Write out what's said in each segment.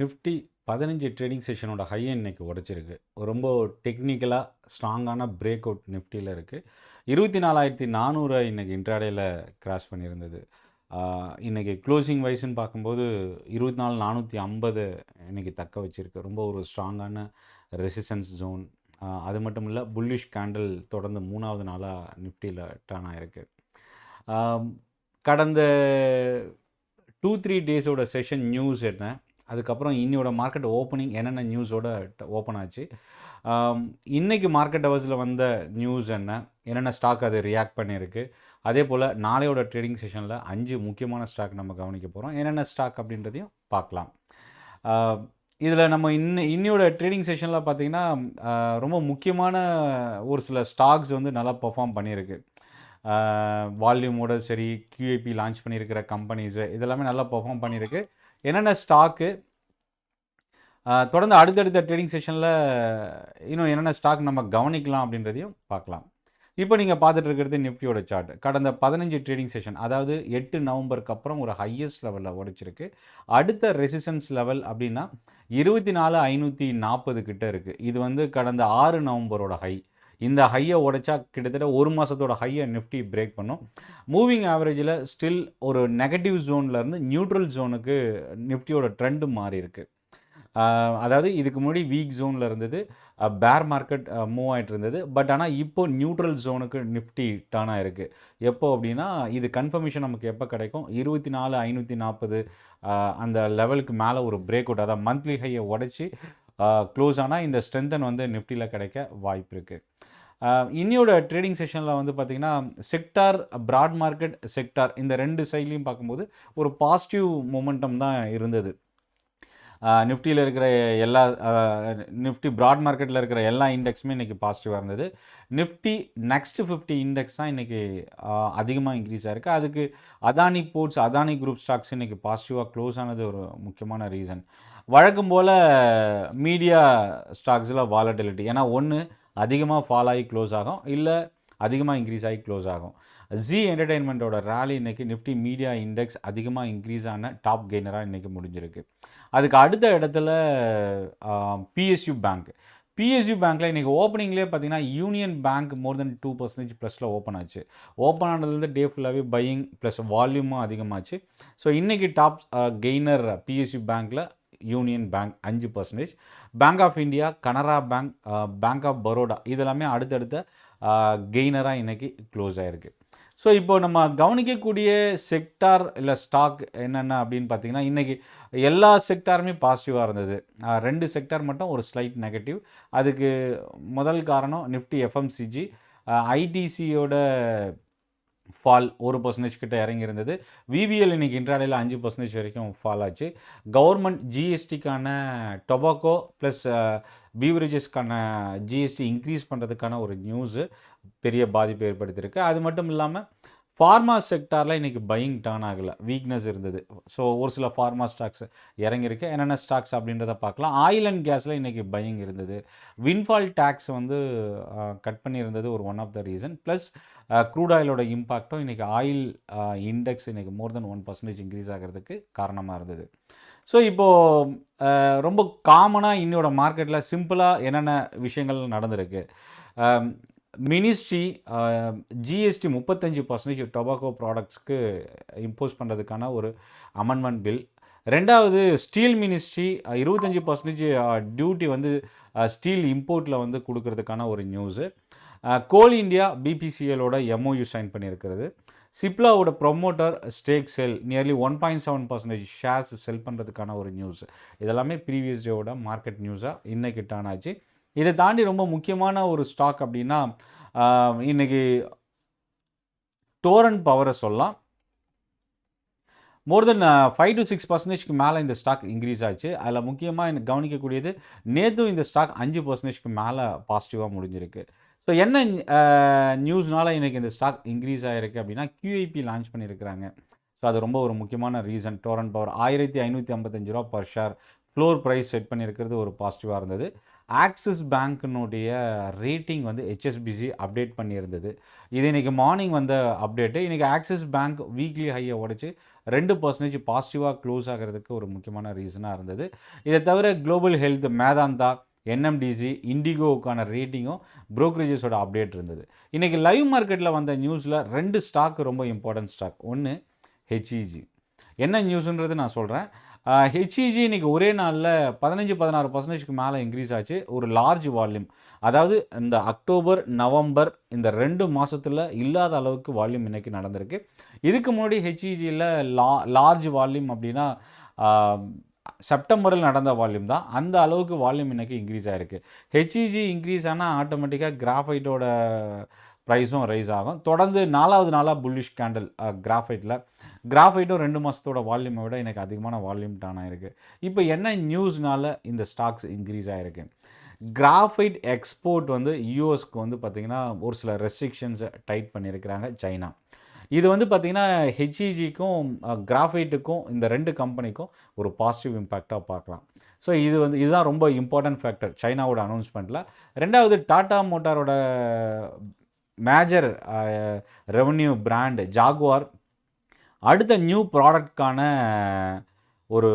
Nifty பதினஞ்சு trading செஷனோட ஹையை இன்னைக்கு உடச்சிருக்கு. ரொம்ப டெக்னிக்கலாக ஸ்ட்ராங்கான பிரேக் அவுட் நிஃப்டியில் இருக்குது இருபத்தி நாலாயிரத்தி நானூறு இன்றைக்கி இன்ட்ராடேயில் கிராஸ் பண்ணியிருந்தது. இன்றைக்கி க்ளோசிங் வைஸ்ன்னு பார்க்கும்போது இருபத்தி நாலு நானூற்றி ஐம்பது இன்றைக்கி தக்க வச்சுருக்கு. ரொம்ப ஒரு ஸ்ட்ராங்கான ரெசிஸ்டன்ஸ் ஜோன் அது மட்டும் இல்லை புல்லிஷ் கேண்டில் தொடர்ந்து மூணாவது நாளாக நிஃப்டியில் டர்ன் ஆகிருக்கு கடந்த டூ த்ரீ டேஸோட செஷன் நியூஸ் என்ன? அதுக்கப்புறம் இன்னியோட மார்க்கெட் ஓப்பனிங் என்னென்ன நியூஸோட ஓப்பன் ஆச்சு. இன்றைக்கி மார்க்கெட் ஹவர்ஸில் வந்த நியூஸ் என்ன? என்னென்ன ஸ்டாக் அது ரியாக்ட் பண்ணியிருக்கு? அதே போல் நாளையோட ட்ரேடிங் செஷனில் அஞ்சு முக்கியமான ஸ்டாக் நம்ம கவனிக்க போகிறோம் என்னென்ன ஸ்டாக் அப்படின்றதையும் பார்க்கலாம். இதில் நம்ம இன்ன இன்னியோட ட்ரேடிங் செஷனில் பார்த்தீங்கன்னா ரொம்ப முக்கியமான ஒரு சில ஸ்டாக்ஸ் வந்து நல்லா பெர்ஃபார்ம் பண்ணியிருக்கு. வால்யூமோட சரி கியூஏபி லான்ச் பண்ணியிருக்கிற கம்பெனிஸு இதெல்லாமே நல்லா பெர்ஃபார்ம் பண்ணியிருக்கு. என்னென்ன ஸ்டாக்கு தொடர்ந்து அடுத்தடுத்த ட்ரேடிங் செஷனில் இன்னும் என்னென்ன ஸ்டாக் நம்ம கவனிக்கலாம் அப்படின்றதையும் பார்க்கலாம். இப்போ நீங்கள் பார்த்துட்டு இருக்கிறது நிஃப்டியோட சார்ட் கடந்த பதினஞ்சு ட்ரேடிங் செஷன் அதாவது எட்டு நவம்பருக்கு அப்புறம் ஒரு ஹையஸ்ட் லெவலில் உடைச்சிருக்கு அடுத்த ரெசிஸ்டன்ஸ் லெவல் அப்படின்னா இருபத்தி நாலு ஐநூற்றி நாற்பது கிட்ட இருக்குது இது வந்து கடந்த ஆறு நவம்பரோட ஹை இந்த ஹையை உடைச்சா கிட்டத்தட்ட ஒரு மாதத்தோட ஹையை நிஃப்டி பிரேக் பண்ணும். மூவிங் ஆவரேஜில் ஸ்டில் ஒரு நெகட்டிவ் ஜோன்லேருந்து நியூட்ரல் ஜோனுக்கு நிஃப்டியோட ட்ரெண்டு மாறி இருக்கு. அதாவது இதுக்கு முன்னாடி வீக் ஜோனில் இருந்தது. பேர் மார்க்கெட் மூவ் ஆகிட்டு இருந்தது. பட் ஆனால் இப்போ நியூட்ரல் ஜோனுக்கு நிஃப்டி டர்ன் ஆகிருக்கு எப்போ அப்படின்னா இது கன்ஃபர்மேஷன் நமக்கு எப்போ கிடைக்கும்? இருபத்தி நாலு ஐநூற்றி நாற்பது அந்த லெவலுக்கு மேலே ஒரு பிரேக் அவுட் அதாவது மந்த்லி ஹையை உடச்சி க்ளோஸ் ஆனால் இந்த ஸ்ட்ரென்தன் வந்து நிஃப்டியில் கிடைக்க வாய்ப்பு இருக்குது இன்னியோட ட்ரேடிங் செஷனில் வந்து பார்த்திங்கன்னா செக்டார் ப்ராட் மார்க்கெட் செக்டார் இந்த ரெண்டு சைட்லேயும் பார்க்கும்போது ஒரு பாசிட்டிவ் மொமெண்டம் தான் இருந்தது. நிஃப்டியில் இருக்கிற எல்லா நிஃப்டி ப்ராட் மார்க்கெட்டில் இருக்கிற எல்லா இண்டெக்ஸுமே இன்றைக்கி பாசிட்டிவாக இருந்தது. நிஃப்டி நெக்ஸ்ட் ஃபிஃப்டி இண்டெக்ஸ் தான் இன்றைக்கி அதிகமாக இன்க்ரீஸ் ஆயிருக்கு. அதுக்கு Adani ports Adani group stocks இன்றைக்கி பாசிட்டிவாக க்ளோஸ் ஆனது ஒரு முக்கியமான ரீசன் வழக்கம் போல் மீடியா ஸ்டாக்ஸில் வாலட்டிலிட்டி ஏன்னா ஒன்று அதிகமாக ஃபால் ஆகி க்ளோஸ் ஆகும் இல்லை அதிகமாக இன்க்ரீஸ் ஆகி க்ளோஸ் ஆகும். ஜி என்டர்டெயின்மெண்ட்டோட ரேலி இன்றைக்கி நிஃப்டி மீடியா இண்டெக்ஸ் அதிகமாக இன்க்ரீஸ் ஆன டாப் கெய்னராக இன்றைக்கி முடிஞ்சிருக்கு. அதுக்கு அடுத்த இடத்துல பிஎஸ்யூ பேங்க் பிஎஸ்யூ பேங்க்கில் இன்றைக்கி ஓப்பனிங்லேயே பார்த்தீங்கன்னா Union Bank more than two percentage ப்ளஸில் ஓப்பன் ஆச்சு. ஓப்பன் ஆனதுலேருந்து டே ஃபுல்லாகவே பையிங் ப்ளஸ் வால்யூமும் அதிகமாச்சு. ஸோ இன்றைக்கி டாப் கெய்னர் பிஎஸ்யூ பேங்க்கில் யூனியன் பேங்க் அஞ்சு percentage Bank of India Canara Bank Bank of Baroda இதெல்லாமே அடுத்தடுத்த கெய்னராக இன்றைக்கி க்ளோஸ் ஆகிருக்கு ஸோ இப்போ நம்ம கவனிக்கக்கூடிய செக்டார் இல்லை ஸ்டாக் என்னென்ன அப்படின்னு பார்த்தீங்கன்னா இன்றைக்கி எல்லா செக்டாருமே பாசிட்டிவாக இருந்தது. ரெண்டு செக்டார் மட்டும் ஒரு ஸ்லைட் நெகட்டிவ் அதுக்கு முதல் காரணம் நிஃப்டி எஃப்எம்சிஜி ஐடிசியோட ஃபால் ஒரு பர்சன்டேஜ் கிட்ட இறங்கி இருந்தது விபிஎல் இன்றைக்கி இன்ட்ராடேல அஞ்சு பர்சன்டேஜ் வரைக்கும் ஃபால் ஆச்சு. கவர்மெண்ட் ஜிஎஸ்டிக்கான டொபாக்கோ ப்ளஸ் பீவரேஜஸ்க்கான ஜிஎஸ்டி இன்க்ரீஸ் பண்ணுறதுக்கான ஒரு நியூஸு பெரிய பாதிப்பு ஏற்படுத்தியிருக்கு. அது மட்டும் இல்லாமல் ஃபார்மா செக்டாரில் இன்றைக்கி பையிங் டர்ன் ஆகலை. வீக்னஸ் இருந்தது. ஸோ ஒரு சில ஃபார்மா ஸ்டாக்ஸ் இறங்கியிருக்கு. என்னென்ன ஸ்டாக்ஸ் அப்படின்றத பார்க்கலாம். ஆயில் அண்ட் கேஸில் இன்றைக்கி பையிங் இருந்தது. வின்ஃபால் டேக்ஸ் வந்து கட் பண்ணியிருந்தது ஒரு one of the reason plus crude ஆயிலோட இம்பாக்டும் இன்றைக்கி ஆயில் இண்டெக்ஸ் இன்றைக்கி more than one percentage increase ஆகிறதுக்கு காரணமாக இருந்தது. ஸோ இப்போது ரொம்ப காமனாக இன்னோட மார்க்கெட்டில் சிம்பிளாக என்னென்ன விஷயங்கள் நடந்திருக்கு? மினிஸ்ட்ரி ஜிஎஸ்டி முப்பத்தஞ்சு பர்சன்டேஜ் டொபாக்கோ ப்ராடக்ட்ஸ்க்கு இம்போஸ் பண்ணுறதுக்கான ஒரு அமெண்ட்மெண்ட் பில் ரெண்டாவது ஸ்டீல் மினிஸ்ட்ரி இருபத்தஞ்சி பர்சன்டேஜ் டியூட்டி வந்து ஸ்டீல் இம்போர்ட்டில் வந்து கொடுக்கறதுக்கான ஒரு நியூஸு கோல் இண்டியா பிபிசிஎலோட எம்ஓயு சைன் பண்ணியிருக்கிறது. சிப்லாவோட promoter stake sell nearly one point seven percentage shares sell பண்ணுறதுக்கான ஒரு நியூஸ் இதெல்லாமே ப்ரீவியஸ் டேவோட மார்க்கெட் நியூஸாக இன்னைக்கு டான் ஆச்சு. இதை தாண்டி ரொம்ப முக்கியமான ஒரு ஸ்டாக் அப்படின்னா இன்றைக்கி இன்னைக்கு டோரன் பவரை சொல்லலாம். More than five to six பர்சன்டேஜ்க்கு மேலே இந்த ஸ்டாக் இன்க்ரீஸ் ஆச்சு. அதில் முக்கியமாக எனக்கு கவனிக்கக்கூடியது நேற்றும் இந்த ஸ்டாக் அஞ்சு பர்சன்டேஜ்க்கு மேலே பாசிட்டிவாக முடிஞ்சிருக்கு. ஸோ என்ன நியூஸ்னால இன்னைக்கு இந்த ஸ்டாக் இன்க்ரீஸ் ஆகிருக்கு அப்படின்னா கியூஐபி லான்ச் பண்ணியிருக்கிறாங்க ஸோ அது ரொம்ப ஒரு முக்கியமான ரீசன் டோரன் பவர் ஆயிரத்தி ஐநூற்றி ஐம்பத்தஞ்சு ரூபா per share floor price set பண்ணியிருக்கிறது ஒரு பாசிட்டிவாக இருந்தது. ஆக்சிஸ் பேங்க்கினுடைய ரேட்டிங் வந்து ஹெச்எஸ்பிசி அப்டேட் பண்ணியிருந்தது. இது இன்றைக்கி மார்னிங் வந்த அப்டேட்டு இன்றைக்கி ஆக்சிஸ் பேங்க் வீக்லி ஹையை உடச்சி ரெண்டு பர்சன்டேஜ் பாசிட்டிவாக க்ளோஸ் ஆகிறதுக்கு ஒரு முக்கியமான ரீசனாக இருந்தது. இதை தவிர குளோபல் ஹெல்த் மேதாந்தா என்எம்டிசி இண்டிகோவுக்கான ரேட்டிங்கும் ப்ரோக்கரேஜஸோட அப்டேட் இருந்தது. இன்றைக்கி லைவ் மார்க்கெட்டில் வந்த நியூஸில் ரெண்டு ஸ்டாக் ரொம்ப இம்பார்ட்டன்ட் ஸ்டாக் ஒன்று ஹெச்இஜி என்ன நியூஸுன்றது நான் சொல்கிறேன் ஹெச்இஜி இன்றைக்கி ஒரே நாளில் பதினஞ்சு பதினாறு பர்சன்டேஜ்க்கு மேலே இன்க்ரீஸ் ஆச்சு. ஒரு லார்ஜ் வால்யூம் அதாவது இந்த அக்டோபர் நவம்பர் இந்த ரெண்டு மாதத்தில் இல்லாத அளவுக்கு வால்யூம் இன்றைக்கி நடந்திருக்கு. இதுக்கு முன்னாடி ஹெச்இஜியில் லா லார்ஜ் வால்யூம் அப்படின்னா செப்டம்பரில் நடந்த வால்யூம் தான். அந்த அளவுக்கு வால்யூம் இன்றைக்கி இன்க்ரீஸ் ஆகிருக்கு ஹெச்இஜி இன்க்ரீஸ் ஆனால் ஆட்டோமேட்டிக்காக கிராஃபைட்டோட ப்ரைஸும் ரைஸ் ஆகும். தொடர்ந்து நாலாவது நாளாக புல்லிஷ் கேண்டில் கிராஃபைட்டில் கிராஃபைட்டும் ரெண்டு மாதத்தோட வால்யூமை விட எனக்கு அதிகமான வால்யூம் டான் ஆகிருக்கு இப்போ என்ன நியூஸ்னால இந்த ஸ்டாக்ஸ் இன்க்ரீஸ் ஆகிருக்கு கிராஃபைட் எக்ஸ்போர்ட் வந்து யூஎஸ்க்கு வந்து பார்த்திங்கன்னா ஒரு சில ரெஸ்ட்ரிக்ஷன்ஸை டைட் பண்ணியிருக்கிறாங்க சைனா. இது வந்து பார்த்திங்கன்னா ஹெச்இஜிக்கும் கிராஃபைட்டுக்கும் இந்த ரெண்டு கம்பெனிக்கும் ஒரு பாசிட்டிவ் இம்பேக்டாக பார்க்கலாம். ஸோ இது வந்து இதுதான் ரொம்ப இம்பார்ட்டன்ட் ஃபேக்டர் சைனாவோட அனௌன்ஸ்மெண்ட்டில் ரெண்டாவது டாடா மோட்டாரோட மேஜர் ரெவன்யூ பிராண்ட் ஜாகுவார் அடுத்த நியூ ப்ராடக்ட்கான uh, ஒரு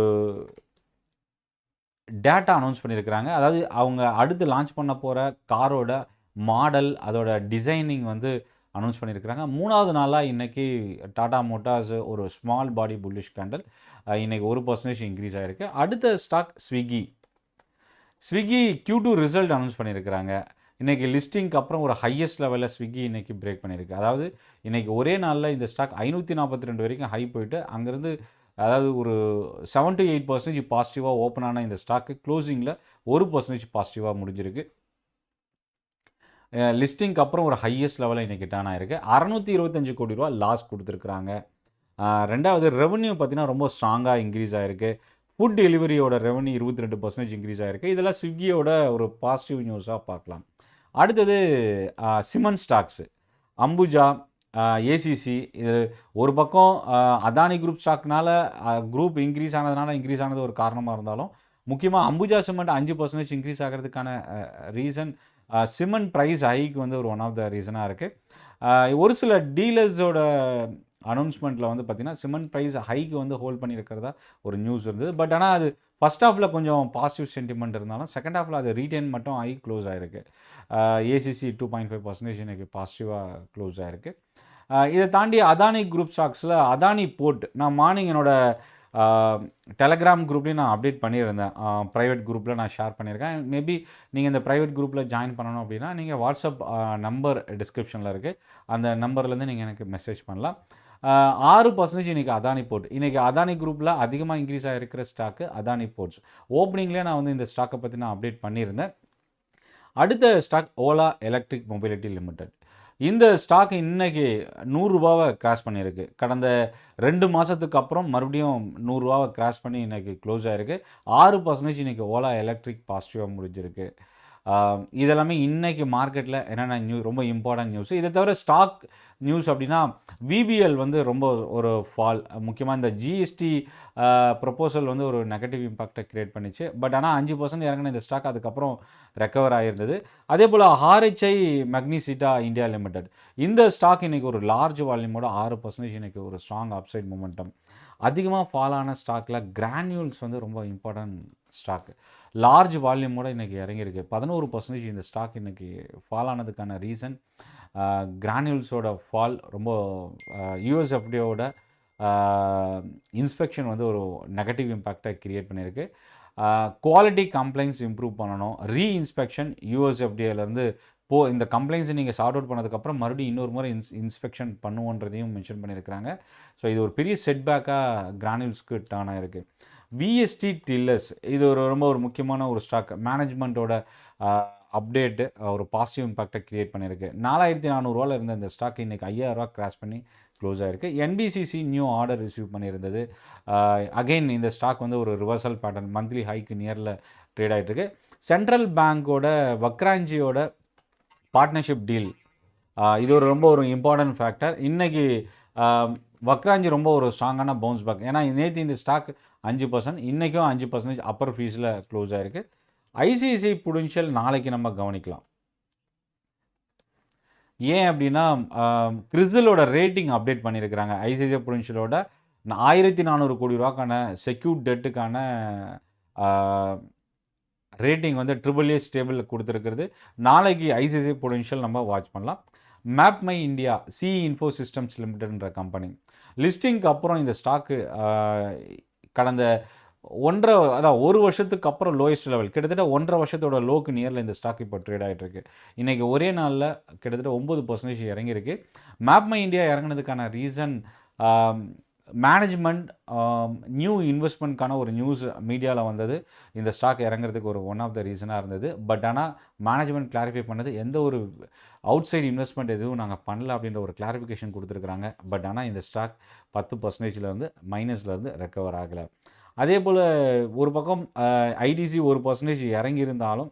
டேட்டா அனௌன்ஸ் பண்ணியிருக்கிறாங்க அதாவது அவங்க அடுத்து லான்ச் பண்ண போகிற காரோட மாடல் அதோட டிசைனிங் வந்து அனௌன்ஸ் பண்ணியிருக்கிறாங்க மூணாவது நாளாக இன்றைக்கி டாடா மோட்டார்ஸ் ஒரு ஸ்மால் பாடி புல்லிஷ் கேண்டல் இன்றைக்கி ஒரு பர்சன்டேஜ் இன்க்ரீஸ் ஆகிருக்கு அடுத்த stock Swiggy Swiggy Q two result announce பண்ணியிருக்கிறாங்க இன்றைக்கி லிஸ்டிங்க்கு அப்புறம் ஒரு ஹையஸ்ட் லெவலில் ஸ்விக்கி இன்றைக்கி பிரேக் பண்ணியிருக்கு. அதாவது இன்றைக்கி ஒரே நாளில் இந்த ஸ்டாக் ஐநூற்றி நாற்பத்தி ரெண்டு வரைக்கும் ஹை போயிட்டு அங்கேருந்து அதாவது ஒரு செவன் டு எயிட் பர்சன்டேஜ் பாசிட்டிவாக ஓப்பன் ஆன இந்த ஸ்டாக்கு க்ளோசிங்கில் ஒரு பர்சன்டேஜ் பாசிட்டிவாக முடிஞ்சிருக்கு. லிஸ்டிங்க்கு அப்புறம் ஒரு ஹையஸ்ட் லெவலில் இன்றைக்கி டர்ன் ஆயிருக்கு. அறநூற்றி இருபத்தஞ்சு கோடி ரூபா லாஸ் கொடுத்துருக்குறாங்க. ரெண்டாவது ரெவன்யூ பார்த்தீங்கன்னா ரொம்ப ஸ்ட்ராங்காக இன்க்ரீஸ் ஆகிருக்கு ஃபுட் டெலிவரியோட ரெவன்யூ இருபத்தி ரெண்டு பர்சன்டேஜ் இன்க்ரீஸ் ஆகிருக்கு இதெல்லாம் ஸ்விக்கியோட ஒரு பாசிட்டிவ் நியூஸாக பார்க்கலாம். அடுத்தது சிமன் ஸ்டாக்ஸு அம்புஜா ஏசிசி இது ஒரு பக்கம் அதானி குரூப் ஸ்டாக்னால குரூப் இன்க்ரீஸ் ஆனதுனால இன்க்ரீஸ் ஆனது ஒரு காரணமாக இருந்தாலும் முக்கியமாக அம்புஜா சிமெண்ட் அஞ்சு பர்சன்டேஜ் இன்க்ரீஸ் ஆகிறதுக்கான ரீசன் சிமெண்ட் ப்ரைஸ் ஹைக்கு வந்து ஒரு ஒன் ஆஃப் த ரீசனாக இருக்குது ஒரு சில டீலர்ஸோட அனௌன்ஸ்மெண்ட்டில் வந்து பார்த்திங்கன்னா சிமெண்ட் ப்ரைஸ் ஹைக்கு வந்து ஹோல்ட் பண்ணியிருக்கிறதா ஒரு நியூஸ் இருந்தது. பட் ஆனால் அது ஃபஸ்ட் ஹாஃபில் கொஞ்சம் பாசிட்டிவ் சென்டிமெண்ட் இருந்தாலும் செகண்ட் ஹாஃபில் அது ரீடைன் மட்டும் ஆகி க்ளோஸ் ஆகிருக்கு ACC two point five percentage எனக்கு பாசிட்டிவாக க்ளோஸ் ஆகிருக்கு இதை தாண்டி அதானி குரூப் ஸ்டாக்ஸில் அதானி போர்ட் நான் மார்னிங் என்னோட டெலகிராம் குரூப்லேயும் நான் அப்டேட் பண்ணியிருந்தேன். ப்ரைவேட் குரூப்பில் நான் ஷேர் பண்ணியிருக்கேன். மேபி நீங்கள் இந்த ப்ரைவேட் குரூப்பில் ஜாயின் பண்ணணும் அப்படின்னா நீங்கள் வாட்ஸ்அப் நம்பர் டிஸ்கிரிப்ஷனில் இருக்குது அந்த நம்பர்லேருந்து நீங்கள் எனக்கு மெசேஜ் பண்ணலாம். ஆறு பர்சன்டேஜ் இன்றைக்கி அதானி போர்ட் இன்றைக்கி அதானி குரூப்பில் அதிகமாக இன்க்ரீஸ் ஆகிருக்கிற ஸ்டாக்கு அதானி போர்ட்ஸ் ஓப்பனிங்லேயே நான் வந்து இந்த ஸ்டாக்கை பற்றி நான் அப்டேட் பண்ணியிருந்தேன். அடுத்த stock Ola electric mobility limited இந்த ஸ்டாக் இன்றைக்கி நூறுரூபாவை கிராஸ் பண்ணியிருக்கு. கடந்த ரெண்டு மாதத்துக்கு அப்புறம் மறுபடியும் நூறுரூவாவை கிராஸ் பண்ணி இன்றைக்கி க்ளோஸ் ஆகிருக்கு ஆறு பர்சன்டேஜ் இன்றைக்கி ஓலா எலக்ட்ரிக் பாசிட்டிவாக முடிஞ்சிருக்கு. இதெல்லாமே இன்றைக்கி மார்க்கெட்டில் என்னென்ன நியூ ரொம்ப இம்பார்ட்டன்ட் நியூஸ் இதை தவிர ஸ்டாக் நியூஸ் அப்படின்னா விபிஎல் வந்து ரொம்ப ஒரு ஃபால் முக்கியமாக இந்த ஜிஎஸ்டி ப்ரப்போசல் வந்து ஒரு நெகட்டிவ் இம்பாக்டை க்ரியேட் பண்ணிச்சு. பட் ஆனால் அஞ்சு பர்சன்ட் இறங்கின இந்த ஸ்டாக் அதுக்கப்புறம் ரெக்கவர் ஆகிருந்தது அதே போல் ஹார்ஹெச்ஐ மெக்னிசிட்டா இந்தியா லிமிடெட் இந்த ஸ்டாக் இன்றைக்கி ஒரு லார்ஜ் வால்யூமோட ஆறு பர்சன்டேஜ் இன்றைக்கி ஒரு ஸ்ட்ராங் அப்சைட் மொமெண்டம் அதிகமாக ஃபால் ஆன ஸ்டாக்கில் கிரானியூல்ஸ் வந்து ரொம்ப இம்பார்ட்டன்ட் ஸ்டாக்கு லார்ஜ் வால்யூமோட இன்றைக்கி இறங்கியிருக்கு. பதினோரு பர்சன்டேஜ் இந்த ஸ்டாக் இன்றைக்கி ஃபால் ஆனதுக்கான ரீசன் கிரானியூல்ஸோட ஃபால் ரொம்ப யூஎஸ்எஃப்டியோட இன்ஸ்பெக்ஷன் வந்து ஒரு நெகட்டிவ் இம்பேக்டை க்ரியேட் பண்ணியிருக்கு. குவாலிட்டி கம்ப்ளைண்ட்ஸ் இம்ப்ரூவ் பண்ணணும். ரீ இன்ஸ்பெக்ஷன் யூஎஸ்எஃப்டிஏலேருந்து போ இந்த கம்ப்ளைண்ட்ஸை நீங்கள் சார்ட் அவுட் பண்ணதுக்கப்புறம் மறுபடியும் இன்னொரு முறை இன்ஸ் இன்ஸ்பெக்ஷன் பண்ணுவோன்றதையும் மென்ஷன் பண்ணியிருக்கிறாங்க. ஸோ இது ஒரு பெரிய செட்பேக்காக கிரானியூல்ஸ்க்கு டானாக இருக்குது விஎஸ்டி டில்லர்ஸ் இது ஒரு ரொம்ப ஒரு முக்கியமான ஒரு ஸ்டாக் மேனேஜ்மெண்ட்டோட அப்டேட்டு ஒரு பாசிட்டிவ் இம்பாக்டை க்ரியேட் பண்ணியிருக்கு. நாலாயிரத்தி நானூறுரூவாவில் இருந்த இந்த ஸ்டாக் இன்றைக்கி ஐயாயிரரூவா கிராஸ் பண்ணி க்ளோஸ் ஆகிருக்கு என்பிசிசி நியூ ஆர்டர் ரிசீவ் பண்ணியிருந்தது. அகெயின் இந்த ஸ்டாக் வந்து ஒரு ரிவர்சல் பேட்டர்ன் மந்த்லி ஹைக்கு நியரில் ட்ரேட் ஆகிட்டுருக்கு சென்ட்ரல் பேங்க்கோட வக்ராஞ்சியோட பார்ட்னர்ஷிப் டீல் இது ஒரு ரொம்ப ஒரு இம்பார்ட்டன்ட் ஃபேக்டர் இன்றைக்கி வக்ராஞ்சி ரொம்ப ஒரு ஸ்ட்ராங்கான பவுன்ஸ் பேக் ஏன்னா நேற்று இந்த ஸ்டாக் அஞ்சு பர்சன்ட் இன்றைக்கும் அஞ்சு பர்சன்டேஜ் அப்பர் ஃபீஸில் க்ளோஸ் ஆகிருக்கு ஐசிஐசிஐ புடென்ஷியல் நாளைக்கு நம்ம கவனிக்கலாம். ஏன் அப்படின்னா கிறிசலோட ரேட்டிங் அப்டேட் பண்ணியிருக்கிறாங்க ஐசிஐசிஐ புடென்ஷியலோட ஆயிரத்தி நானூறு கோடி ரூபாக்கான செக்யூர்ட் டெட்டுக்கான ரேட்டிங் வந்து ட்ரிபிள் ஏ ஸ்டேபிள் கொடுத்துருக்கிறது. நாளைக்கு ஐசிஐசிஐ பொடென்ஷியல் நம்ம வாட்ச் பண்ணலாம். Map My India C info systems லிமிடெட்ன்ற company லிஸ்டிங்க்கு அப்புறம் இந்த ஸ்டாக்கு கடந்த ஒன்றரை அதான் ஒரு வருஷத்துக்கு அப்புறம் லோயஸ்ட் லெவல் கிட்டத்தட்ட ஒன்றரை வருஷத்தோட லோக்கு நியரில் இந்த ஸ்டாக் இப்போ ட்ரேட் ஆகிட்டு இருக்கு. இன்றைக்கி ஒரே நாளில் கிட்டத்தட்ட ஒம்பது பர்சன்டேஜ் இறங்கியிருக்கு. மேப்மை இந்தியா இறங்கினதுக்கான ரீசன் மேனேஜ்மெண்ட் நியூ இன்வெஸ்ட்மெண்ட்கான ஒரு நியூஸ் மீடியாவில் வந்தது. இந்த ஸ்டாக் இறங்குறதுக்கு ஒரு ஒன் ஆஃப் த ரீசனாக இருந்தது. பட் ஆனால் மேனேஜ்மெண்ட் கிளாரிஃபை பண்ணது எந்த ஒரு அவுட் சைடு இன்வெஸ்ட்மெண்ட் எதுவும் நாங்கள் பண்ணல அப்படின்ற ஒரு கிளாரிஃபிகேஷன் கொடுத்துருக்குறாங்க. பட் ஆனால் இந்த ஸ்டாக் பத்து பர்சன்டேஜ்லேருந்து இருந்து ரெக்கவர் ஆகலை. அதே போல் ஒரு பக்கம் ஐடிசி ஒரு பர்சன்டேஜ் இறங்கியிருந்தாலும்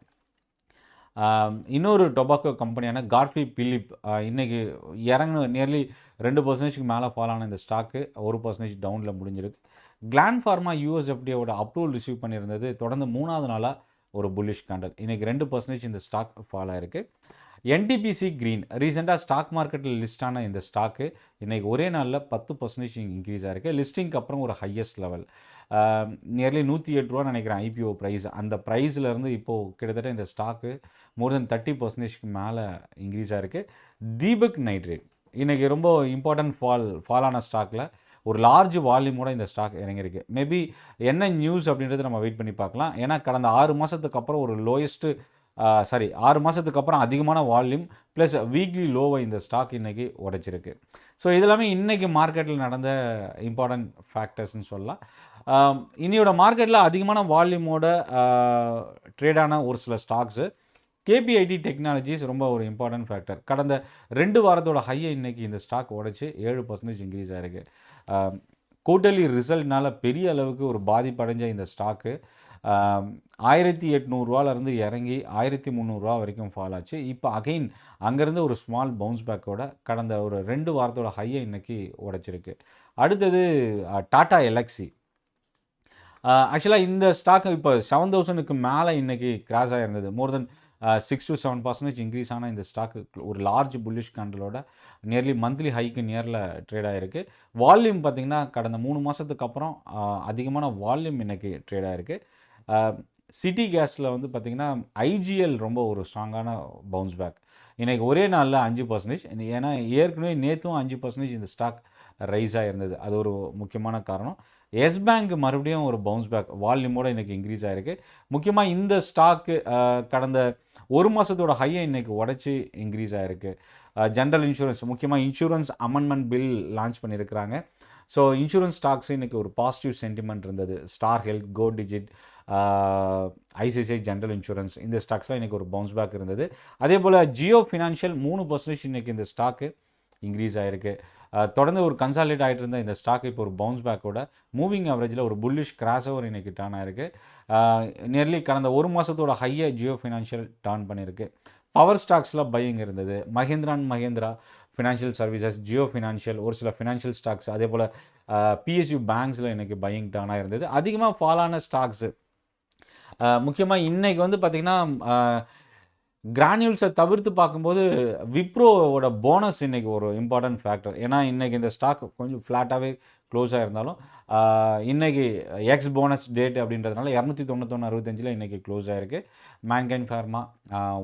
இன்னொரு டொபாக்கோ கம்பெனியான காட்லி பிலிப் இன்றைக்கி இறங்கின நியர்லி ரெண்டு பர்சன்டேஜ்க்கு மேலே ஃபால் ஆன இந்த ஸ்டாக்கு ஒரு பர்சன்டேஜ் டவுனில் முடிஞ்சிருக்கு. கிளான் ஃபார்மா யூஎஸ்எஃப்டியோட அப்ரூவல் ரிசீவ் பண்ணியிருந்தது தொடர்ந்து மூணாவது நாளாக ஒரு புல்லிஷ் கேண்டல் இன்றைக்கி ரெண்டு பர்சன்டேஜ் இந்த ஸ்டாக் ஃபால் ஆயிருக்கு. என்டிபிசி க்ரீன் ரீசெண்டாக ஸ்டாக் மார்க்கெட்டில் லிஸ்ட் ஆன இந்த ஸ்டாக்கு இன்றைக்கி ஒரே நாளில் பத்து பர்சன்டேஜ் இன்க்ரீஸ் ஆகிருக்கு லிஸ்டிங்க்கு அப்புறம் ஒரு ஹையஸ்ட் லெவல் நியர்லி நூற்றி எட்டு ரூபா நினைக்கிறேன் ஐபிஓ ப்ரைஸ் அந்த ப்ரைஸ்லேருந்து இப்போது கிட்டத்தட்ட இந்த ஸ்டாக்கு மோர் தென் தேர்ட்டி பர்சன்டேஜ்க்கு மேலே இன்க்ரீஸ் ஆகிருக்கு தீபக் நைட்ரேட் இன்றைக்கி ரொம்ப இம்பார்ட்டன்ட் ஃபால் ஃபாலான ஸ்டாக்கில் ஒரு லார்ஜ் வால்யூமோட இந்த ஸ்டாக் இறங்கியிருக்கு. மேபி என்ன நியூஸ் அப்படின்றது நம்ம வெயிட் பண்ணி பார்க்கலாம். ஏன்னா கடந்த ஆறு மாதத்துக்கு அப்புறம் ஒரு லோயஸ்ட்டு சாரி ஆறு மாதத்துக்கு அப்புறம் அதிகமான வால்யூம் ப்ளஸ் வீக்லி லோவை இந்த ஸ்டாக் இன்றைக்கி உடைச்சிருக்கு. ஸோ இதெல்லாமே இன்றைக்கி மார்க்கெட்டில் நடந்த இம்பார்ட்டன்ட் ஃபேக்டர்ஸ்னு சொல்லலாம். இன்னையோட மார்க்கெட்டில் அதிகமான வால்யூமோட ட்ரேடான ஒரு சில ஸ்டாக்ஸு கேபிஐடி டெக்னாலஜிஸ் ரொம்ப ஒரு இம்பார்ட்டன்ட் ஃபேக்டர் கடந்த ரெண்டு வாரத்தோட ஹையை இன்றைக்கி இந்த ஸ்டாக் உடைச்சி ஏழு பர்சன்டேஜ் இன்க்ரீஸ் ஆகிருக்கு குவார்டர்லி ரிசல்ட்னால பெரிய அளவுக்கு ஒரு பாதிப்படைஞ்ச இந்த ஸ்டாக்கு ஆயிரத்தி எட்நூறுரூவாலேருந்து இறங்கி ஆயிரத்தி முந்நூறுரூவா வரைக்கும் ஃபால் ஆச்சு. இப்போ அகெயின் அங்கேருந்து ஒரு ஸ்மால் பவுன்ஸ் பேக்கோட கடந்த ஒரு ரெண்டு வாரத்தோட ஹையை இன்றைக்கி உடைச்சிருக்கு. அடுத்தது டாடா எலக்ஸி ஆக்சுவலாக இந்த ஸ்டாக் இப்போ செவன் தௌசண்ட்க்கு மேலே இன்றைக்கி cross ஆகிருந்தது more than six to seven percentage increase ஆன இந்த ஸ்டாக்கு ஒரு லார்ஜ் புல்லிஷ் கேண்டலோட நியர்லி மந்த்லி ஹைக்கு நியரில் ட்ரேட் ஆகிருக்கு வால்யூம் பார்த்திங்கன்னா கடந்த மூணு மாதத்துக்கு அப்புறம் அதிகமான வால்யூம் இன்றைக்கி ட்ரேட் ஆகிருக்கு சிட்டி கேஸில் வந்து பார்த்திங்கன்னா ஐஜிஎல் ரொம்ப ஒரு ஸ்ட்ராங்கான பவுன்ஸ் பேக் இன்றைக்கி ஒரே நாளில் அஞ்சு பர்சன்டேஜ் ஏன்னா ஏற்கனவே நேற்றும் அஞ்சு பர்சன்டேஜ் இந்த ஸ்டாக் ரைஸ் ஆகிருந்தது அது ஒரு முக்கியமான காரணம். எஸ் பேங்க் மறுபடியும் ஒரு பவுன்ஸ் பேக் வால்யூமோட இன்றைக்கி இன்க்ரீஸ் ஆகிருக்கு முக்கியமாக இந்த ஸ்டாக்கு கடந்த ஒரு மாதத்தோட ஹையை இன்றைக்கி உடச்சி இன்க்ரீஸ் ஆகிருக்கு ஜென்ரல் இன்சூரன்ஸ் முக்கியமாக இன்சூரன்ஸ் அமெண்ட்மெண்ட் பில் லான்ச் பண்ணியிருக்கிறாங்க ஸோ இன்சூரன்ஸ் ஸ்டாக்ஸ் இன்றைக்கி ஒரு பாசிட்டிவ் சென்டிமெண்ட் இருந்தது. Star Health Go Digit ICICI General Insurance இந்த ஸ்டாக்ஸ்லாம் இன்றைக்கி ஒரு பவுன்ஸ் பேக் இருந்தது. அதே போல் ஜியோ ஃபினான்ஷியல் மூணு பர்சன்டேஜ் இன்றைக்கி இந்த ஸ்டாக்கு இன்க்ரீஸ் ஆகிருக்கு தொடர்ந்து ஒரு கன்சாலிட் ஆகிட்டு இருந்த இந்த ஸ்டாக் இப்போ ஒரு பவுன்ஸ் பேக்கோட மூவிங் ஆவரேஜில் ஒரு புல்லிஷ் கிராஸ் ஓவர் இன்றைக்கி டர்ன் ஆயிருக்கு. நியர்லி கடந்த ஒரு மாதத்தோட ஹையை ஜியோ ஃபினான்ஷியல் டர்ன் பண்ணியிருக்கு. பவர் ஸ்டாக்ஸில் பையிங் இருந்தது. மஹேந்திரான் Mahindra Financial Services Jio Financial ஒரு சில ஃபினான்ஷியல் ஸ்டாக்ஸ் அதே போல் பிஎஸ்யூ பேங்க்ஸில் இன்றைக்கி பையிங் டர்ன் இருந்தது. அதிகமாக ஃபாலான ஸ்டாக்ஸு முக்கியமாக இன்றைக்கி வந்து பார்த்திங்கன்னா கிரானியூல்ஸை தவிர்த்து பார்க்கும்போது விப்ரோவோட போனஸ் இன்றைக்கி ஒரு இம்பார்ட்டன்ட் ஃபேக்டர் ஏன்னா இன்றைக்கி இந்த ஸ்டாக் கொஞ்சம் ஃப்ளாட்டாகவே க்ளோஸ் ஆகிருந்தாலும் இன்றைக்கி எக்ஸ் போனஸ் டேட் அப்படின்றதுனால இரநூத்தி தொண்ணூத்தொன்று அறுபத்தஞ்சில் இன்றைக்கி க்ளோஸ் ஆகிருக்கு மேன்கைன் ஃபார்மா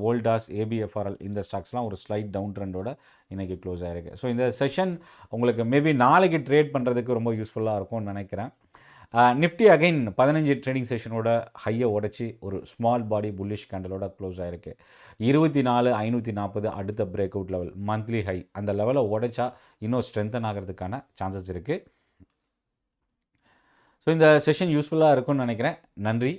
ஓல்டாஸ் ஏபிஎஃப்ஆர்எல் இந்த ஸ்டாக்ஸ்லாம் ஒரு ஸ்லைட் டவுன் ட்ரெண்டோட இன்றைக்கி க்ளோஸ் ஆகிருக்கு ஸோ இந்த செஷன் உங்களுக்கு மேபி நாளைக்கு ட்ரேட் பண்ணுறதுக்கு ரொம்ப யூஸ்ஃபுல்லாக இருக்கும்னு நினைக்கிறேன். நிஃப்டி அகைன் பதினஞ்சு ட்ரேடிங் செஷனோட ஹையை உடச்சி ஒரு ஸ்மால் பாடி புல்லிஷ் கேண்டலோட க்ளோஸ் ஆகிருக்கு இருபத்தி நாலு ஐநூற்றி நாற்பது அடுத்த break out level monthly high அந்த லெவலை உடைச்சா இன்னும் ஸ்ட்ரென்தன் ஆகிறதுக்கான சான்சஸ் இருக்குது ஸோ இந்த செஷன் யூஸ்ஃபுல்லாக இருக்கும்னு நினைக்கிறேன். நன்றி.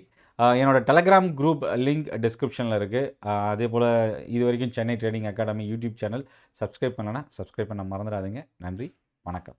என்னோடய டெலகிராம் குரூப் லிங்க் டிஸ்கிரிப்ஷனில் இருக்குது அதே போல் இது வரைக்கும் Chennai trading academy YouTube channel subscribe பண்ணலன்னா சப்ஸ்கிரைப் பண்ண மறந்துடாதீங்க. நன்றி. வணக்கம்.